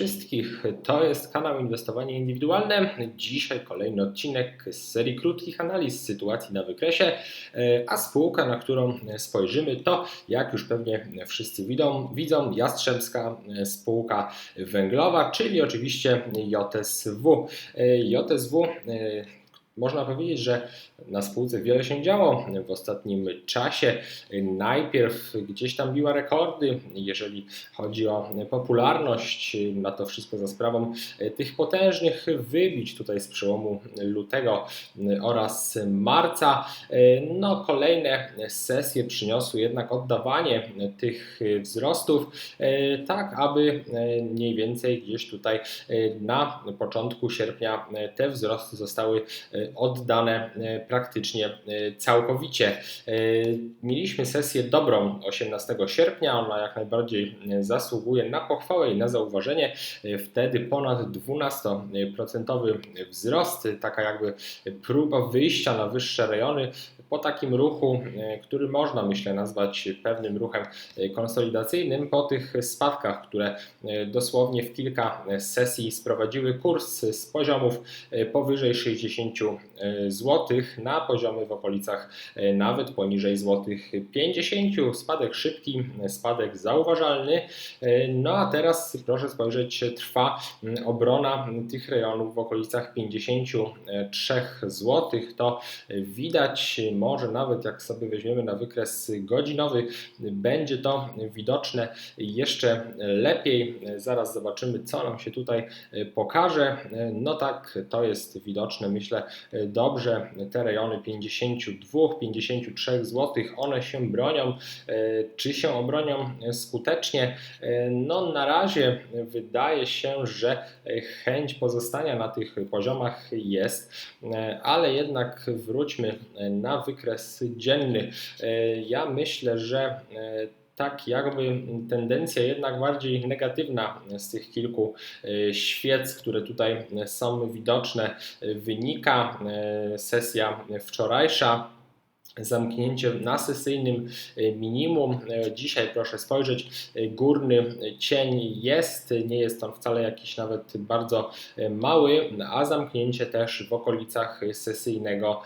wszystkich. To jest kanał Inwestowanie Indywidualne. Dzisiaj kolejny odcinek z serii krótkich analiz sytuacji na wykresie, a spółka, na którą spojrzymy, to jak już pewnie wszyscy widzą, widzą Jastrzębska Spółka Węglowa, czyli oczywiście JSW. JSW można powiedzieć, że na spółce wiele się działo w ostatnim czasie. Najpierw gdzieś tam biła rekordy, jeżeli chodzi o popularność, na to wszystko za sprawą tych potężnych wybić tutaj z przełomu lutego oraz marca. No, kolejne sesje przyniosły jednak oddawanie tych wzrostów, tak aby mniej więcej gdzieś tutaj na początku sierpnia te wzrosty zostały oddane e, praktycznie e, całkowicie. E, mieliśmy sesję dobrą 18 sierpnia, ona jak najbardziej zasługuje na pochwałę i na zauważenie. Wtedy ponad 12% wzrost, taka jakby próba wyjścia na wyższe rejony po takim ruchu, który można myślę nazwać pewnym ruchem konsolidacyjnym, po tych spadkach, które dosłownie w kilka sesji sprowadziły kurs z poziomów powyżej 60 E, złotych na poziomy w okolicach e, nawet poniżej złotych 50. Spadek szybki, spadek zauważalny. E, no a teraz proszę spojrzeć, trwa obrona tych rejonów w okolicach 53 złotych. To widać może nawet jak sobie weźmiemy na wykres godzinowy, będzie to widoczne jeszcze lepiej. Zaraz zobaczymy, co nam się tutaj pokaże. No tak, to jest widoczne, myślę, dobrze te rejony 52-53 zł, one się bronią. Czy się obronią skutecznie? No na razie wydaje się, że chęć pozostania na tych poziomach jest, ale jednak wróćmy na wykres dzienny. Ja myślę, że tak jakby tendencja jednak bardziej negatywna z tych kilku e, świec, które tutaj są widoczne, wynika. E, sesja wczorajsza zamknięcie na sesyjnym e, minimum. E, dzisiaj proszę spojrzeć, e, górny cień jest, nie jest on wcale jakiś nawet bardzo mały, a zamknięcie też w okolicach sesyjnego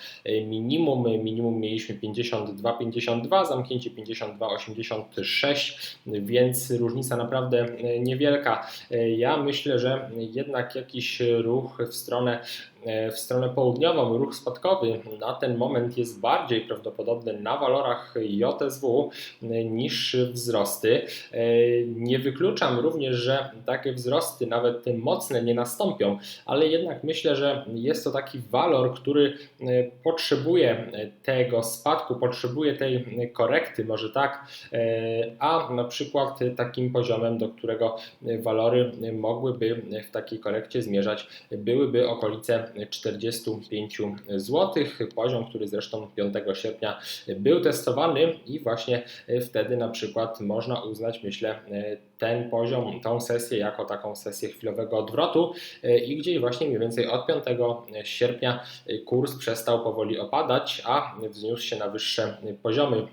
minimum. Minimum mieliśmy 52,52, zamknięcie 52,86, więc różnica naprawdę niewielka. Ja myślę, że jednak jakiś ruch w stronę w stronę południową ruch spadkowy na ten moment jest bardziej prawdopodobny na walorach JSW e, niż wzrosty. E, nie wykluczam również, że takie wzrosty, nawet mocne, nie nastąpią, ale jednak myślę, że jest to taki walor, który potrzebuje tego spadku, potrzebuje tej korekty, może tak, a na przykład takim poziomem, do którego walory mogłyby w takiej korekcie zmierzać, byłyby okolice 45 zł. Poziom, który zresztą 5 sierpnia był testowany i właśnie wtedy na przykład można uznać, myślę, ten poziom, tą sesję jako taką sesję chwilowego odwrotu i gdzieś właśnie mniej więcej od 5 sierpnia kurs przestał powoli opadać, a wzniósł się na wyższe poziomy.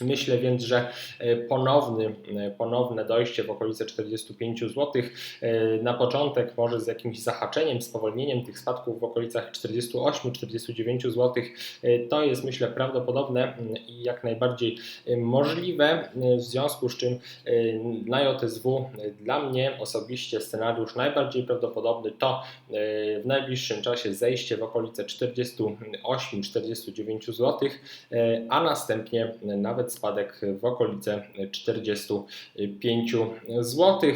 Myślę więc, że e, ponowny, e, ponowne dojście w okolice 45 zł e, na początek może z jakimś zahaczeniem, spowolnieniem tych spadków w okolicach 48-49 zł to jest myślę prawdopodobne i jak najbardziej możliwe, w związku z czym na JSW dla mnie osobiście scenariusz najbardziej prawdopodobny to w najbliższym czasie zejście w okolice 48-49 zł, a następnie nawet spadek w okolice 45 zł.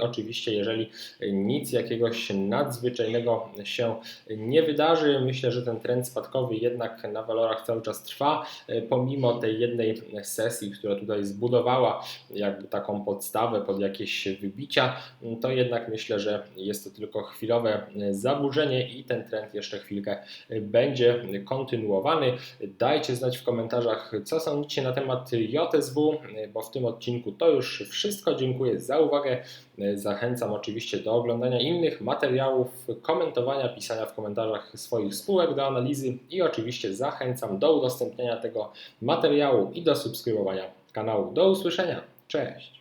Oczywiście, jeżeli nic jakiegoś nadzwyczajnego się nie wydarzy, myślę, że ten trend spadkowy jednak na walorach cały czas trwa, pomimo tej jednej sesji, która tutaj zbudowała jakby taką podstawę pod jakieś wybicia, to jednak myślę, że jest to tylko chwilowe zaburzenie i ten trend jeszcze chwilkę będzie kontynuowany. Dajcie znać w komentarzach, co sądzicie na temat temat JSW, bo w tym odcinku to już wszystko. Dziękuję za uwagę. Zachęcam oczywiście do oglądania innych materiałów, komentowania, pisania w komentarzach swoich spółek do analizy i oczywiście zachęcam do udostępniania tego materiału i do subskrybowania kanału. Do usłyszenia. Cześć!